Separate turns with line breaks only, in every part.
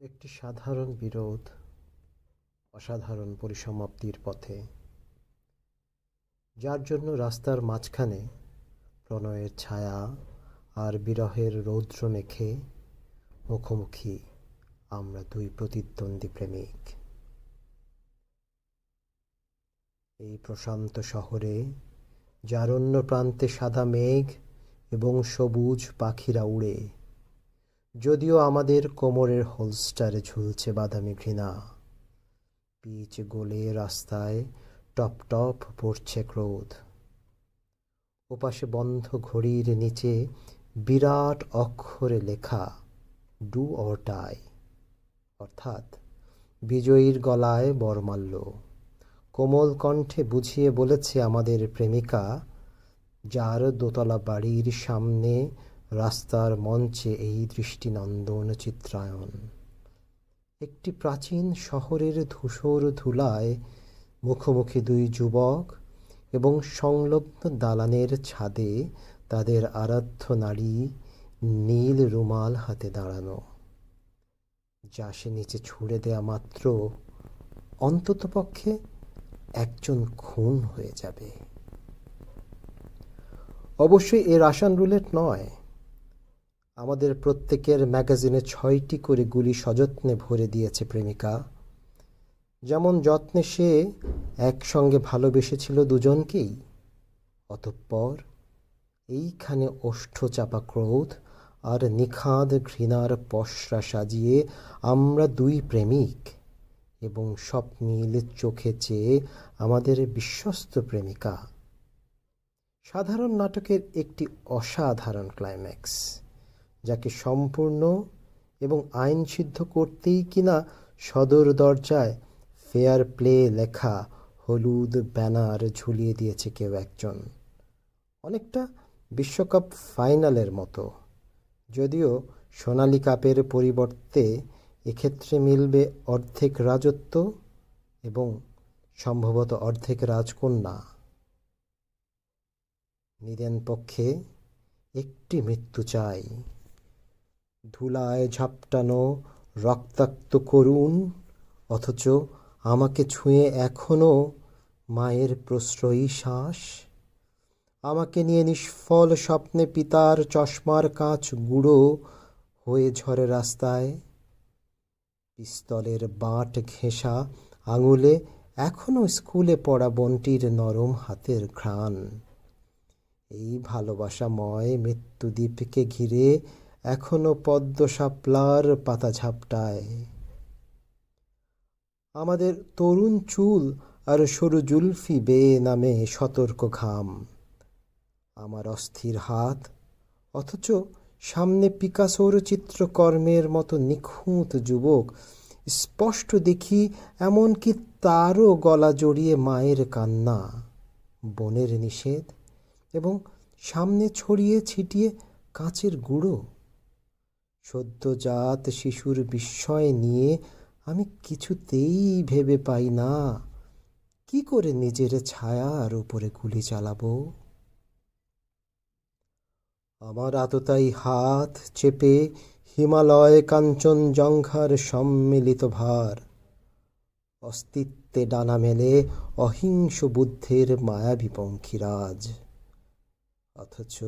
একটি সাধারণ বিরোধ, অসাধারণ পরিসমাপ্তির পথে। যার জন্য রাস্তার মাঝখানে প্রণয়ের ছায়া আর বিরহের রৌদ্র মেখে মুখোমুখি আমরা দুই প্রতিদ্বন্দ্বী প্রেমিক। এই প্রশান্ত শহরে, যার অন্য প্রান্তে সাদা মেঘ এবং সবুজ পাখিরা উড়ে যদিও আমাদের কোমরের হোলস্টারে ঝুলছে বাদামি ঘৃণা। পিচ গোলে রাস্তায় টপ টপ পড়ছে ক্রোধ। ওপাশে বন্ধ ঘড়ির নিচে বিরাট অক্ষরে লেখা ডু অর ডাই অর্থাৎ, বিজয়ীর গলায় বরমাল্য কোমল কণ্ঠে বুঝিয়ে বলেছে আমাদের প্রেমিকা, যার দোতলা বাড়ির সামনে রাস্তার মঞ্চে এই দৃষ্টিনন্দন চিত্রায়ন একটি প্রাচীন শহরের ধূসর ধুলায় মুখোমুখি দুই যুবক এবং সংলগ্ন দালানের ছাদে তাদের আরাধ্য নারী নীল রুমাল হাতে দাঁড়ানো। যা সে নিচে ছুঁড়ে দেয়া মাত্র অন্ততপক্ষে একজন খুন হয়ে যাবে। অবশ্যই এ রাসান রুলেট নয়। আমাদের প্রত্যেকের ম্যাগাজিনে ছয়টি করে গুলি সযত্নে ভরে দিয়েছে প্রেমিকা। যেমন যত্নে সে একসঙ্গে ভালোবেসেছিল দুজনকেই, অতঃপর এইখানে ওষ্ঠ চাপা ক্রোধ আর নিখাদ ঘৃণার পসরা সাজিয়ে আমরা দুই প্রেমিক এবং সব মিল চোখে চেয়ে আমাদের বিশ্বস্ত প্রেমিকা। সাধারণ নাটকের একটি অসাধারণ ক্লাইম্যাক্স যাকে সম্পূর্ণ এবং আইন সিদ্ধ করতেই কিনা সদর দরজায় ফেয়ার প্লে লেখা হলুদ ব্যানার ঝুলিয়ে দিয়েছে কেউ একজন। অনেকটা বিশ্বকাপ ফাইনালের মতো। যদিও সোনালি কাপের পরিবর্তে এক্ষেত্রে মিলবে অর্ধেক রাজত্ব এবং সম্ভবত অর্ধেক রাজকন্যা। নিদেন পক্ষে একটি মৃত্যু চাই। ধুলায় ঝাপটানো রক্তাক্ত করুণ, অথচ আমাকে ছুঁয়ে এখনও মায়ের প্রশ্রয়ী শ্বাস। আমাকে নিয়ে নিষ্ফল স্বপ্নে পিতার চশমার কাঁচ গুঁড়ো হয়ে ঝরে রাস্তায়। পিস্তলের বাঁট ঘেঁষা আঙুলে এখনও স্কুলে পড়া বনটির নরম হাতের ঘ্রাণ। এই ভালোবাসাময় মৃত্যুদ্বীপকে ঘিরে এখনও পদ্ম শাপলার পাতা ঝাপটায়। আমাদের তরুণ চুল আর সরু জুলফি বেয়ে নামে সতর্ক ঘাম। আমার অস্থির হাত, অথচ সামনে পিকাসোর চিত্রকর্মের মতো নিখুঁত যুবক, স্পষ্ট দেখি এমনকি তারও গলা জড়িয়ে মায়ের কান্না, বনের নিষেধ এবং সামনে ছড়িয়ে ছিটিয়ে কাঁচের গুঁড়ো। সদ্যজাত শিশুর বিস্ময় নিয়ে আমি কিছুতেই ভেবে পাই না। কি করে নিজের ছায়ার উপরে গুলি চালাবো? আমার আততাই হাত চেপে হিমালয় কাঞ্চনজঙ্ঘার সম্মিলিত ভার। অস্তিত্বে ডানা মেলে অহিংস বুদ্ধের মায়াবী অথচ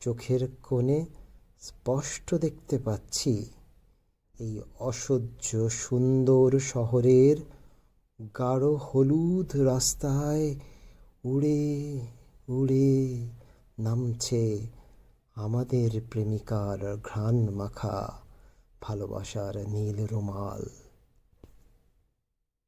চোখের কোণে স্পষ্ট দেখতে পাচ্ছি এই অসহ্য সুন্দর শহরের গাঢ় হলুদ রাস্তায় উড়ে উড়ে নামছে আমাদের প্রেমিকার ঘ্রাণ মাখা ভালোবাসার নীল রুমাল।